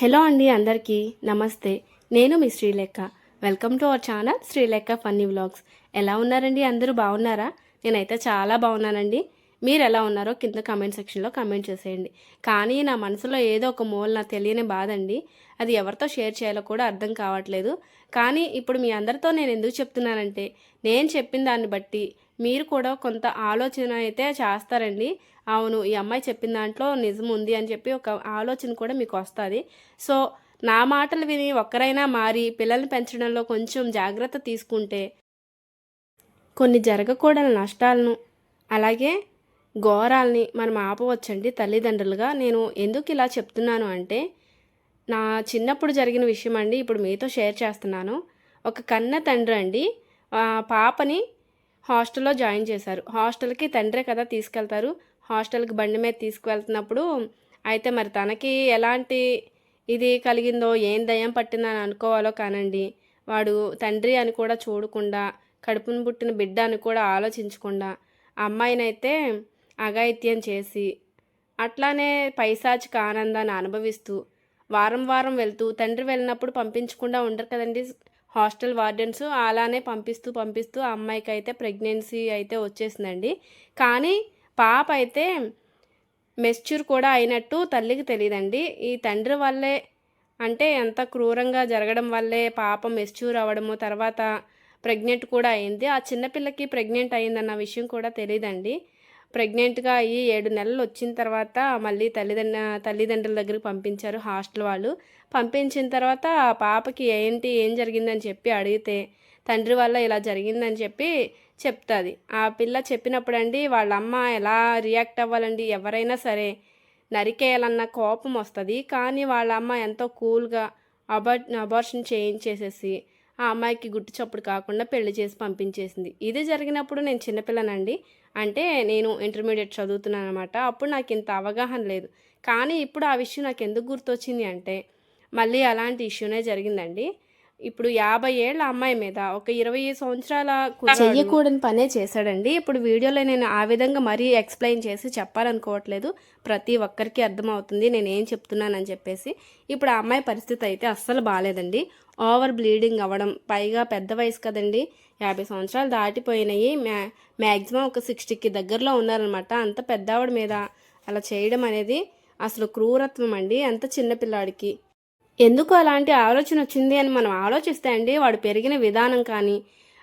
Hello అండి అందరికీ నమస్తే. నేను మీ Srilekha. Welcome to our channel Srilekha funny vlogs ఎలా ఉన్నారండి? అందరూ బాగున్నారా? నేనైతే చాలా బాగున్నానండి. మీరు ఎలా ఉన్నారో కింద కామెంట్ సెక్షన్లో కామెంట్ చేసేయండి. కానీ నా మనసులో ఏదో ఒక మూల నా తెలియని బాధ అండి. అది ఎవరితో షేర్ చేయాలో కూడా అర్థం కావట్లేదు. కానీ ఇప్పుడు మీ అందరితో నేను ఎందుకు చెప్తున్నానంటే నేను చెప్పిన దాన్ని బట్టి మీరు కూడా కొంత ఆలోచన అయితే చేస్తారండి. అవును ఈ అమ్మాయి చెప్పిన దాంట్లో నిజం ఉంది అని చెప్పి ఒక ఆలోచన కూడా మీకు వస్తుంది. సో నా మాటలు విని ఒక్కరైనా మారి పిల్లల్ని పెంచడంలో కొంచెం జాగ్రత్త తీసుకుంటే కొన్ని జరగకూడని నష్టాలను అలాగే ఘోరాల్ని మనం ఆపవచ్చండి తల్లిదండ్రులుగా. నేను ఎందుకు ఇలా చెప్తున్నాను అంటే నా చిన్నప్పుడు జరిగిన విషయం అండి ఇప్పుడు మీతో షేర్ చేస్తున్నాను. ఒక కన్న తండ్రి అండి పాపని హాస్టల్లో జాయిన్ చేశారు. హాస్టల్కి తండ్రే కదా తీసుకెళ్తారు. హాస్టల్కి బండి మీద తీసుకువెళ్తున్నప్పుడు అయితే మరి తనకి ఎలాంటి ఇది కలిగిందో ఏం దయ్యం పట్టిందని అనుకోవాలో కానండి. వాడు తండ్రి అని కూడా చూడకుండా కడుపును పుట్టిన బిడ్డ అని కూడా ఆలోచించకుండా అమ్మాయినైతే అఘాయిత్యం చేసి అట్లానే పైశాచిక ఆనందాన్ని అనుభవిస్తూ వారం వారం వెళ్తూ తండ్రి వెళ్ళినప్పుడు పంపించకుండా ఉండరు కదండి. హాస్టల్ వార్డెన్స్ అలానే పంపిస్తూ పంపిస్తూ అమ్మాయికి అయితే ప్రెగ్నెన్సీ అయితే వచ్చేసిందండి. కానీ పాప అయితే మెస్చ్యూర్ కూడా అయినట్టు తల్లికి తెలియదండి. ఈ తండ్రి వల్లే అంటే ఎంత క్రూరంగా జరగడం వల్లే పాప మెస్చ్యూర్ అవ్వడము తర్వాత ప్రెగ్నెంట్ కూడా అయింది. ఆ చిన్నపిల్లకి ప్రెగ్నెంట్ అయిందన్న విషయం కూడా తెలియదండి. ప్రెగ్నెంట్గా అయ్యి ఏడు నెలలు వచ్చిన తర్వాత మళ్ళీ తల్లిదండ్రు తల్లిదండ్రుల దగ్గరికి పంపించారు హాస్టల్ వాళ్ళు. పంపించిన తర్వాత ఆ పాపకి ఏంటి ఏం జరిగిందని చెప్పి అడిగితే తండ్రి వల్ల ఇలా జరిగిందని చెప్పి చెప్తుంది. ఆ పిల్ల చెప్పినప్పుడండి వాళ్ళ అమ్మ ఎలా రియాక్ట్ అవ్వాలండి? ఎవరైనా సరే నరికేయాలన్న కోపం వస్తుంది. కానీ వాళ్ళ అమ్మ ఎంతో కూల్గా అబార్ అబార్షన్ చేయించేసేసి ఆ అమ్మాయికి గుట్టు చప్పుడు కాకుండా పెళ్ళి చేసి పంపించేసింది. ఇది జరిగినప్పుడు నేను చిన్నపిల్లనండి. అంటే నేను ఇంటర్మీడియట్ చదువుతున్నాను అనమాట అప్పుడు నాకు ఇంత అవగాహన లేదు. కానీ ఇప్పుడు ఆ విషయం నాకు ఎందుకు గుర్తొచ్చింది అంటే మళ్ళీ అలాంటి ఇష్యూనే జరిగిందండి. ఇప్పుడు యాభై ఏళ్ళ అమ్మాయి మీద ఒక ఇరవై సంవత్సరాల చెయ్యకూడని పనే చేశాడండి. ఇప్పుడు వీడియోలో నేను ఆ విధంగా మరీ ఎక్స్ప్లెయిన్ చేసి చెప్పాలనుకోవట్లేదు. ప్రతి ఒక్కరికి అర్థమవుతుంది. నేను ఏం చెప్తున్నానని చెప్పేసి. ఇప్పుడు ఆ అమ్మాయి పరిస్థితి అయితే అస్సలు బాగాలేదండి ఓవర్ బ్లీడింగ్ అవ్వడం పైగా పెద్ద వయసు కదండి. యాభై సంవత్సరాలు దాటిపోయినాయి. మ్యా మ్యాక్సిమం ఒక సిక్స్టీకి దగ్గరలో ఉన్నారనమాట అంత పెద్దవాడి మీద అలా చేయడం అనేది అసలు క్రూరత్వం అండి. అంత చిన్నపిల్లాడికి ఎందుకు అలాంటి ఆలోచన వచ్చింది అని మనం ఆలోచిస్తే అండి వాడు పెరిగిన విధానం కానీ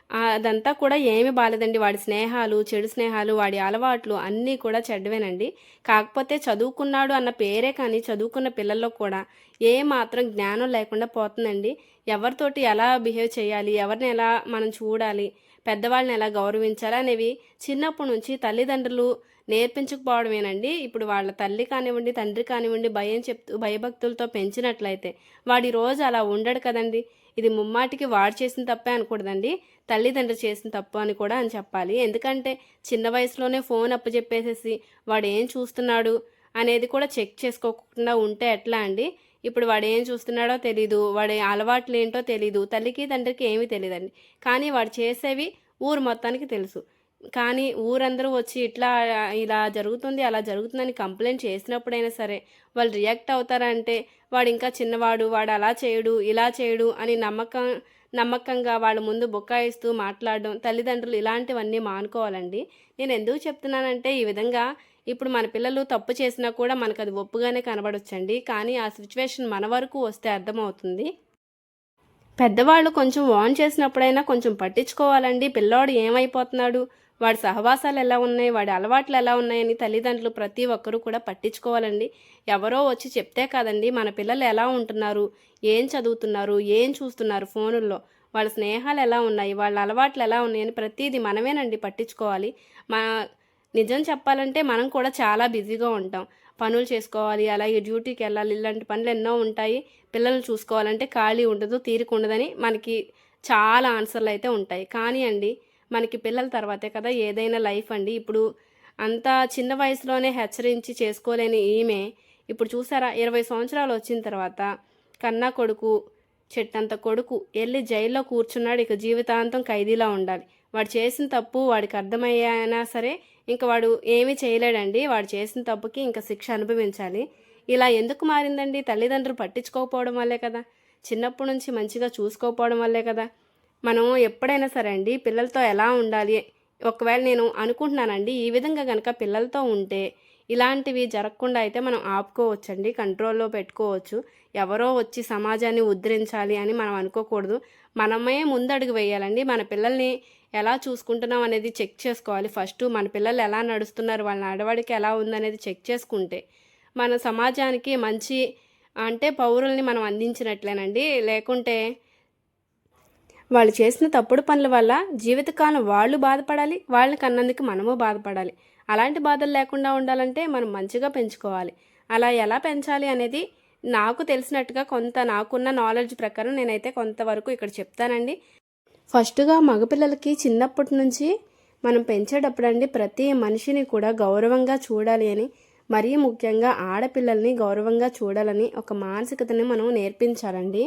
అదంతా కూడా ఏమి బాలేదండి. వాడి స్నేహాలు చెడు స్నేహాలు వాడి అలవాట్లు అన్నీ కూడా చెడ్డవేనండి. కాకపోతే చదువుకున్నాడు అన్న పేరే కానీ చదువుకున్న పిల్లల్లో కూడా ఏ మాత్రం జ్ఞానం లేకుండా పోతుందండి. ఎవరితోటి ఎలా బిహేవ్ చేయాలి ఎవరిని ఎలా మనం చూడాలి పెద్దవాళ్ళని ఎలా గౌరవించాలి అనేవి చిన్నప్పటి నుంచి తల్లిదండ్రులు నేర్పించకపోవడమేనండి. ఇప్పుడు వాళ్ళ తల్లి కానివ్వండి తండ్రి కానివ్వండి భయం చెప్తూ భయభక్తులతో పెంచినట్లయితే వాడి రోజు అలా ఉండడు కదండి. ఇది ముమ్మాటికి వాడు చేసిన తప్పే అనకూడదండి. తల్లిదండ్రులు చేసిన తప్పు అని కూడా అని చెప్పాలి. ఎందుకంటే చిన్న వయసులోనే ఫోన్ అప్పచెప్పేసేసి వాడు ఏం చూస్తున్నాడు అనేది కూడా చెక్ చేసుకోకుండా ఉంటే ఎట్లా అండి? ఇప్పుడు వాడు ఏం చూస్తున్నాడో తెలీదు వాడి అలవాట్లు ఏంటో తెలీదు తల్లికి తండ్రికి ఏమీ తెలియదండి కానీ వాడు చేసేవి ఊరు మొత్తానికి తెలుసు. కానీ ఊరందరూ వచ్చి ఇట్లా ఇలా జరుగుతుంది అలా జరుగుతుందని కంప్లైంట్ చేసినప్పుడైనా సరే వాళ్ళు రియాక్ట్ అవుతారంటే వాడు ఇంకా చిన్నవాడు వాడు అలా చేయడు ఇలా చేయడు అని నమ్మకం నమ్మకంగా వాళ్ళ ముందు బొక్కాయిస్తూ మాట్లాడడం తల్లిదండ్రులు ఇలాంటివన్నీ మానుకోవాలండి. నేను ఎందుకు చెప్తున్నానంటే ఈ విధంగా ఇప్పుడు మన పిల్లలు తప్పు చేసినా కూడా మనకు అది ఒప్పుగానే కనబడొచ్చండి. కానీ ఆ సిచ్యువేషన్ మన వరకు వస్తే అర్థమవుతుంది. పెద్దవాళ్ళు కొంచెం వాన్ చేసినప్పుడైనా కొంచెం పట్టించుకోవాలండి. పిల్లోడు ఏమైపోతున్నాడు? వాడి సహవాసాలు ఎలా ఉన్నాయి వాడి అలవాట్లు ఎలా ఉన్నాయని తల్లిదండ్రులు ప్రతి ఒక్కరూ కూడా పట్టించుకోవాలండి. ఎవరో వచ్చి చెప్తే కాదండి మన పిల్లలు ఎలా ఉంటున్నారు ఏం చదువుతున్నారు ఏం చూస్తున్నారు ఫోనుల్లో వాళ్ళ స్నేహాలు ఎలా ఉన్నాయి వాళ్ళ అలవాట్లు ఎలా ఉన్నాయని ప్రతిదీ మనమేనండి పట్టించుకోవాలి. మా నిజం చెప్పాలంటే మనం కూడా చాలా బిజీగా ఉంటాం. పనులు చేసుకోవాలి అలాగే డ్యూటీకి వెళ్ళాలి ఇలాంటి పనులు ఎన్నో ఉంటాయి. పిల్లల్ని చూసుకోవాలంటే ఖాళీ ఉండదు తీరిక ఉండదని మనకి చాలా ఆన్సర్లు అయితే ఉంటాయి. కానీ అండి మనకి పిల్లల తర్వాతే కదా ఏదైనా లైఫ్ అండి. ఇప్పుడు అంత చిన్న వయసులోనే హెచ్చరించి చేసుకోలేని ఈమె ఇప్పుడు చూసారా ఇరవై సంవత్సరాలు వచ్చిన తర్వాత కన్నా కొడుకు చెట్టంత కొడుకు వెళ్ళి జైల్లో కూర్చున్నాడు. ఇక జీవితాంతం ఖైదీలా ఉండాలి. వాడు చేసిన తప్పు వాడికి అర్థమయ్యానా సరే ఇంకా వాడు ఏమీ చేయలేడండి. వాడు చేసిన తప్పుకి ఇంకా శిక్ష అనుభవించాలి. ఇలా ఎందుకు మారిందండి? తల్లిదండ్రులు పట్టించుకోకపోవడం వల్లే కదా. చిన్నప్పటి నుంచి మంచిగా చూసుకోకపోవడం వల్లే కదా. మనం ఎప్పుడైనా సరే అండి పిల్లలతో ఎలా ఉండాలి? ఒకవేళ నేను అనుకుంటున్నానండి ఈ విధంగా కనుక పిల్లలతో ఉంటే ఇలాంటివి జరగకుండా అయితే మనం ఆపుకోవచ్చండి కంట్రోల్లో పెట్టుకోవచ్చు. ఎవరో వచ్చి సమాజాన్ని ఉద్ధరించాలి అని మనం అనుకోకూడదు. మనమే ముందడుగు వేయాలండి మన పిల్లల్ని ఎలా చూసుకుంటున్నాం అనేది చెక్ చేసుకోవాలి. ఫస్ట్ మన పిల్లలు ఎలా నడుస్తున్నారు వాళ్ళ నడవడికి ఎలా ఉందనేది చెక్ చేసుకుంటే మన సమాజానికి మంచి అంటే పౌరుల్ని మనం అందించినట్లేనండి. లేకుంటే వాళ్ళు చేసిన తప్పుడు పనుల వల్ల జీవితకాలం వాళ్ళు బాధపడాలి వాళ్ళని కన్నందుకు మనము బాధపడాలి. అలాంటి బాధలు లేకుండా ఉండాలంటే మనం మంచిగా పెంచుకోవాలి. అలా ఎలా పెంచాలి అనేది నాకు తెలిసినట్టుగా కొంత నాకున్న నాలెడ్జ్ ప్రకారం నేనైతే కొంతవరకు ఇక్కడ చెప్తానండి. ఫస్ట్గా మగపిల్లలకి చిన్నప్పటి నుంచి మనం పెంచేటప్పుడు అండి ప్రతి మనిషిని కూడా గౌరవంగా చూడాలి అని మరీ ముఖ్యంగా ఆడపిల్లల్ని గౌరవంగా చూడాలని ఒక మానసికతని మనం నేర్పించాలండి.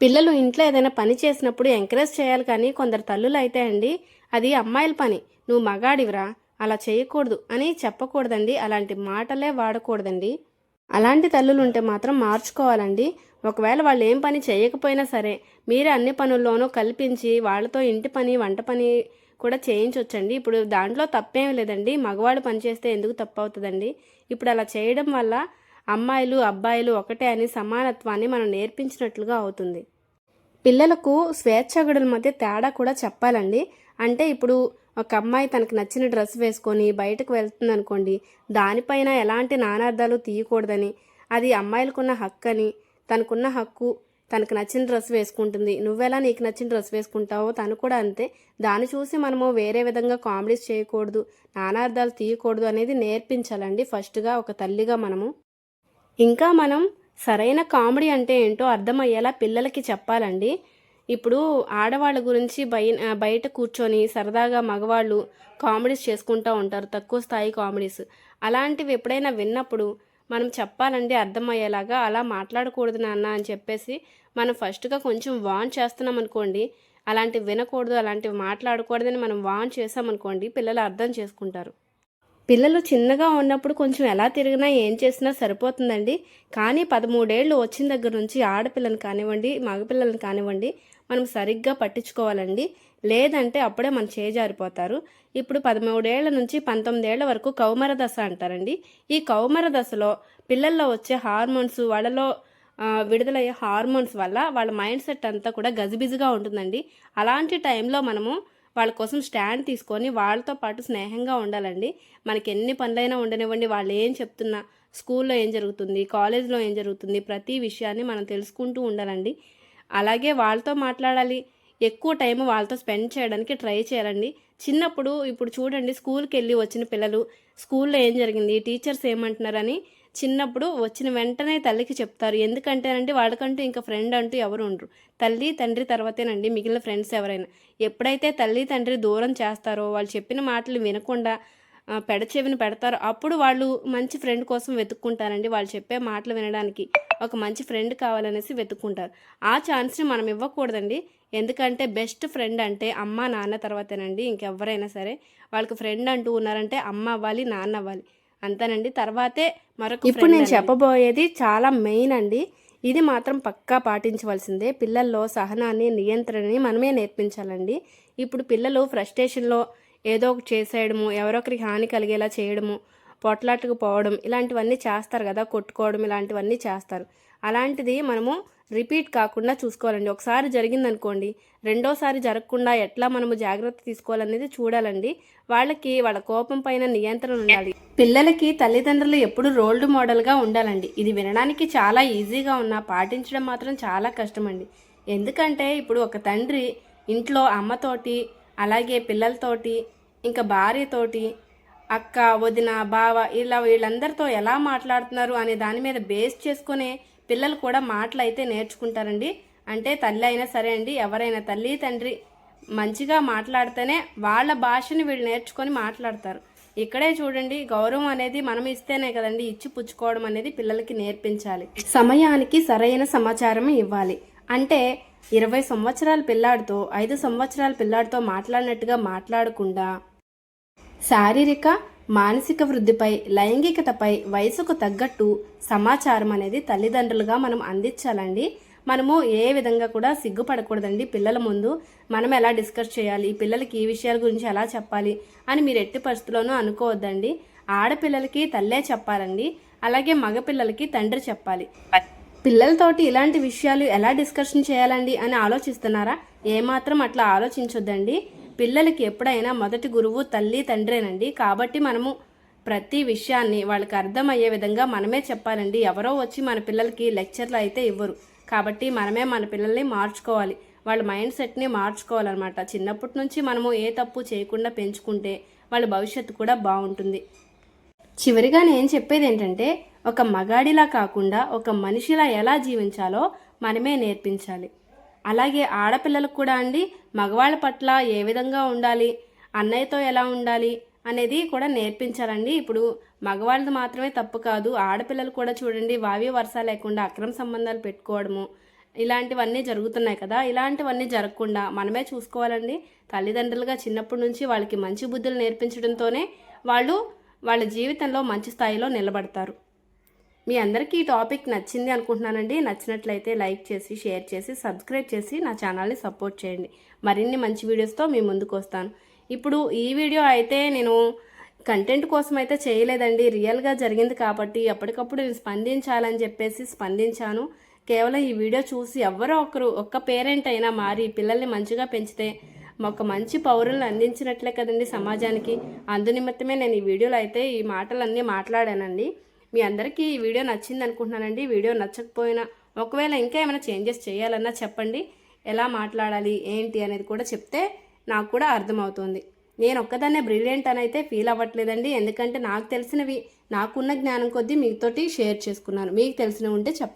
పిల్లలు ఇంట్లో ఏదైనా పని చేసినప్పుడు ఎంకరేజ్ చేయాలి కానీ కొందరు తల్లులు అయితే అండి అది అమ్మాయిల పని. నువ్వు మగాడివిరా అలా చేయకూడదు అని చెప్పకూడదండి అలాంటి మాటలే వాడకూడదండి. అలాంటి తల్లులు ఉంటే మాత్రం మార్చుకోవాలండి. ఒకవేళ వాళ్ళు ఏం పని చేయకపోయినా సరే మీరే అన్ని పనుల్లోనూ కల్పించి వాళ్ళతో ఇంటి పని వంట పని కూడా చేయించవచ్చండి ఇప్పుడు దాంట్లో తప్పేం లేదండి. మగవాడు పని చేస్తే ఎందుకు తప్పు అవుతుందండి? ఇప్పుడు అలా చేయడం వల్ల అమ్మాయిలు అబ్బాయిలు ఒకటే అని సమానత్వాన్ని మనం నేర్పించినట్లుగా అవుతుంది. పిల్లలకు స్వేచ్ఛగుడుల మధ్య తేడా కూడా చెప్పాలండి. అంటే ఇప్పుడు ఒక అమ్మాయి తనకు నచ్చిన డ్రెస్ వేసుకొని బయటకు వెళ్తుంది అనుకోండి దానిపైన ఎలాంటి నానార్థాలు తీయకూడదని అది అమ్మాయిలకున్న హక్కు అని తనకున్న హక్కు తనకు నచ్చిన డ్రెస్ వేసుకుంటుంది. నువ్వెలా నీకు నచ్చిన డ్రెస్ వేసుకుంటావో తను కూడా అంతే. దాన్ని చూసి మనము వేరే విధంగా కామెడీస్ చేయకూడదు నానార్థాలు తీయకూడదు అనేది నేర్పించాలండి ఫస్ట్గా ఒక తల్లిగా మనము. ఇంకా మనం సరైన కామెడీ అంటే ఏంటో అర్థమయ్యేలా పిల్లలకి చెప్పాలండి. ఇప్పుడు ఆడవాళ్ళ గురించి బయ బయట కూర్చొని సరదాగా మగవాళ్ళు కామెడీస్ చేసుకుంటూ ఉంటారు తక్కువ స్థాయి కామెడీస్. అలాంటివి ఎప్పుడైనా విన్నప్పుడు మనం చెప్పాలండి అర్థమయ్యేలాగా అలా మాట్లాడకూడదు నాన్న అని చెప్పేసి మనం ఫస్ట్గా కొంచెం వాన్ చేస్తున్నాం అనుకోండి అలాంటివి వినకూడదు అలాంటివి మాట్లాడకూడదని మనం వాన్ చేసామనుకోండి పిల్లలు అర్థం చేసుకుంటారు. పిల్లలు చిన్నగా ఉన్నప్పుడు కొంచెం ఎలా తిరిగినా ఏం చేసినా సరిపోతుందండి. కానీ పదమూడేళ్ళు వచ్చిన దగ్గర నుంచి ఆడపిల్లని కానివ్వండి మగపిల్లలను కానివ్వండి మనం సరిగ్గా పట్టించుకోవాలండి. లేదంటే అప్పుడే మన చేజారిపోతారు ఇప్పుడు పదమూడేళ్ళ నుంచి పంతొమ్మిదేళ్ళ వరకు కౌమర దశ అంటారండి. ఈ కౌమర దశలో పిల్లల్లో వచ్చే హార్మోన్స్ వాళ్ళలో విడుదలయ్యే హార్మోన్స్ వల్ల వాళ్ళ మైండ్ సెట్ అంతా కూడా గజిబిజిగా ఉంటుందండి. అలాంటి టైంలో మనము వాళ్ళ కోసం స్టాండ్ తీసుకొని వాళ్ళతో పాటు స్నేహంగా ఉండాలండి. మనకి ఎన్ని పనులైనా ఉండనివ్వండి. వాళ్ళు ఏం చెప్తున్నా స్కూల్లో ఏం జరుగుతుంది కాలేజ్లో ఏం జరుగుతుంది ప్రతి విషయాన్ని మనం తెలుసుకుంటూ ఉండాలండి. అలాగే వాళ్ళతో మాట్లాడాలి. ఎక్కువ టైం వాళ్ళతో స్పెండ్ చేయడానికి ట్రై చేయాలండి. చిన్నప్పుడు ఇప్పుడు చూడండి స్కూల్కి వెళ్ళి వచ్చిన పిల్లలు స్కూల్లో ఏం జరిగింది టీచర్స్ ఏమంటున్నారని చిన్నప్పుడు వచ్చిన వెంటనే తల్లికి చెప్తారు. ఎందుకంటేనండి వాళ్ళకంటూ ఇంకా ఫ్రెండ్ అంటూ ఎవరు ఉండరు. తల్లి తండ్రి తర్వాతేనండి మిగిలిన ఫ్రెండ్స్ ఎవరైనా. ఎప్పుడైతే తల్లి తండ్రి దూరం చేస్తారో వాళ్ళు చెప్పిన మాటలు వినకుండా పెడచెవిని పెడతారో అప్పుడు వాళ్ళు మంచి ఫ్రెండ్ కోసం వెతుక్కుంటారండి. వాళ్ళు చెప్పే మాటలు వినడానికి ఒక మంచి ఫ్రెండ్ కావాలనేసి వెతుక్కుంటారు. ఆ ఛాన్స్ని మనం ఇవ్వకూడదండి. ఎందుకంటే బెస్ట్ ఫ్రెండ్ అంటే అమ్మ నాన్న తర్వాతేనండి ఇంకెవరైనా సరే వాళ్ళకి ఫ్రెండ్ అంటూ ఉన్నారంటే అమ్మ అవ్వాలి నాన్న అవ్వాలి. అంతేనండి. తర్వాతే మరొక ఇప్పుడు నేను చెప్పబోయేది చాలా మెయిన్ అండి. ఇది మాత్రం పక్కా పాటించవలసిందే. పిల్లల్లో సహనాన్ని నియంత్రణని మనమే నేర్పించాలండి. ఇప్పుడు పిల్లలు ఫ్రస్ట్రేషన్లో ఏదో ఒకటి చేసేయడము ఎవరొకరికి హాని కలిగేలా చేయడము పొట్లాటకు పోవడం ఇలాంటివన్నీ చేస్తారు కదా కొట్టుకోవడం ఇలాంటివన్నీ చేస్తారు. అలాంటిది మనము రిపీట్ కాకుండా చూసుకోవాలండి. ఒకసారి జరిగిందనుకోండి రెండోసారి జరగకుండా ఎట్లా మనము జాగ్రత్త తీసుకోవాలనేది చూడాలండి. వాళ్ళకి వాళ్ళ కోపం పైన నియంత్రణ ఉండాలి. పిల్లలకి తల్లిదండ్రులు ఎప్పుడు రోల్డ్ మోడల్గా ఉండాలండి. ఇది వినడానికి చాలా ఈజీగా ఉన్నా పాటించడం మాత్రం చాలా కష్టమండి. ఎందుకంటే ఇప్పుడు ఒక తండ్రి ఇంట్లో అమ్మతోటి అలాగే పిల్లలతోటి ఇంకా భార్యతోటి అక్క వదిన బావ ఇలా వీళ్ళందరితో ఎలా మాట్లాడుతున్నారు అనే దాని మీద బేస్ చేసుకునే పిల్లలు కూడా మాటలు అయితే నేర్చుకుంటారండి. అంటే తల్లి అయినా సరే అండి ఎవరైనా తల్లి తండ్రి మంచిగా మాట్లాడితేనే వాళ్ళ భాషని వీళ్ళు నేర్చుకొని మాట్లాడతారు. ఇక్కడే చూడండి గౌరవం అనేది మనం ఇస్తేనే కదండి ఇచ్చి పుచ్చుకోవడం అనేది పిల్లలకి నేర్పించాలి. సమయానికి సరైన సమాచారం ఇవ్వాలి. అంటే ఇరవై సంవత్సరాల పిల్లాడితో ఐదు సంవత్సరాల పిల్లాడితో మాట్లాడినట్టుగా మాట్లాడకుండా శారీరక మానసిక వృద్ధిపై లైంగికతపై వయసుకు తగ్గట్టు సమాచారం అనేది తల్లిదండ్రులుగా మనం అందించాలండి. మనము ఏ విధంగా కూడా సిగ్గుపడకూడదండి పిల్లల ముందు. మనం ఎలా డిస్కస్ చేయాలి? పిల్లలకి ఈ విషయాల గురించి ఎలా చెప్పాలి? అని మీరు ఎట్టి పరిస్థితుల్లోనూ అనుకోవద్దండి. ఆడపిల్లలకి తల్లే చెప్పాలండి. అలాగే మగపిల్లలకి తండ్రి చెప్పాలి. పిల్లలతోటి ఇలాంటి విషయాలు ఎలా డిస్కషన్ చేయాలండి అని ఆలోచిస్తున్నారా? ఏమాత్రం అట్లా ఆలోచించొద్దండి. పిల్లలకి ఎప్పుడైనా మొదటి గురువు తల్లి తండ్రేనండి. కాబట్టి మనము ప్రతి విషయాన్ని వాళ్ళకి అర్థమయ్యే విధంగా మనమే చెప్పాలండి. ఎవరో వచ్చి మన పిల్లలకి లెక్చర్లు అయితే ఇవ్వరు. కాబట్టి మనమే మన పిల్లల్ని మార్చుకోవాలి. వాళ్ళ మైండ్ సెట్ని మార్చుకోవాలన్నమాట. చిన్నప్పటి నుంచి మనము ఏ తప్పు చేయకుండా పెంచుకుంటే వాళ్ళ భవిష్యత్తు కూడా బాగుంటుంది. చివరిగా నేను చెప్పేది ఏంటంటే ఒక మగాడిలా కాకుండా ఒక మనిషిలా ఎలా జీవించాలో మనమే నేర్పించాలి. అలాగే ఆడపిల్లలకు కూడా అండి మగవాళ్ళ పట్ల ఏ విధంగా ఉండాలి అన్నయ్యతో ఎలా ఉండాలి అనేది కూడా నేర్పించాలండి ఇప్పుడు మగవాళ్ళది మాత్రమే తప్పు కాదు ఆడపిల్లలు కూడా చూడండి వావి వరుస లేకుండా అక్రమ సంబంధాలు పెట్టుకోవడము ఇలాంటివన్నీ జరుగుతున్నాయి కదా. ఇలాంటివన్నీ జరగకుండా మనమే చూసుకోవాలండి. తల్లిదండ్రులుగా చిన్నప్పటి నుంచి వాళ్ళకి మంచి బుద్ధులు నేర్పించడంతోనే వాళ్ళు వాళ్ళ జీవితంలో మంచి స్థాయిలో నిలబడతారు. మీ అందరికీ ఈ టాపిక్ నచ్చింది అనుకుంటున్నానండి. నచ్చినట్లయితే లైక్ చేసి షేర్ చేసి సబ్స్క్రైబ్ చేసి నా ఛానల్ని సపోర్ట్ చేయండి. మరిన్ని మంచి వీడియోస్తో మీ ముందుకు వస్తాను. ఇప్పుడు ఈ వీడియో అయితే నేను కంటెంట్ కోసం అయితే చేయలేదండి. రియల్గా జరిగింది కాబట్టి ఎప్పటికప్పుడు నేను స్పందించాలని చెప్పేసి స్పందించాను. కేవలం ఈ వీడియో చూసి ఎవరో ఒకరు ఒక్క పేరెంట్ అయినా మారి పిల్లల్ని మంచిగా పెంచితే ఒక మంచి పౌరులను అందించినట్లే కదండి సమాజానికి. అందు నిమిత్తమే నేను ఈ వీడియోలో అయితే ఈ మాటలన్నీ మాట్లాడానండి. మీ అందరికీ ఈ వీడియో నచ్చింది అనుకుంటున్నానండి. వీడియో నచ్చకపోయినా ఒకవేళ ఇంకా ఏమైనా చేంజెస్ చేయాలన్నా చెప్పండి. ఎలా మాట్లాడాలి ఏంటి అనేది కూడా చెప్తే నాకు కూడా అర్థమవుతుంది. నేను ఒక్కదాన్నే బ్రిలియంట్ అని అయితే ఫీల్ అవ్వట్లేదండి. ఎందుకంటే నాకు తెలిసినవి నాకున్న జ్ఞానం కొద్దీ మీతోటి షేర్ చేసుకున్నాను. మీకు తెలిసినవి ఉంటే చెప్పండి.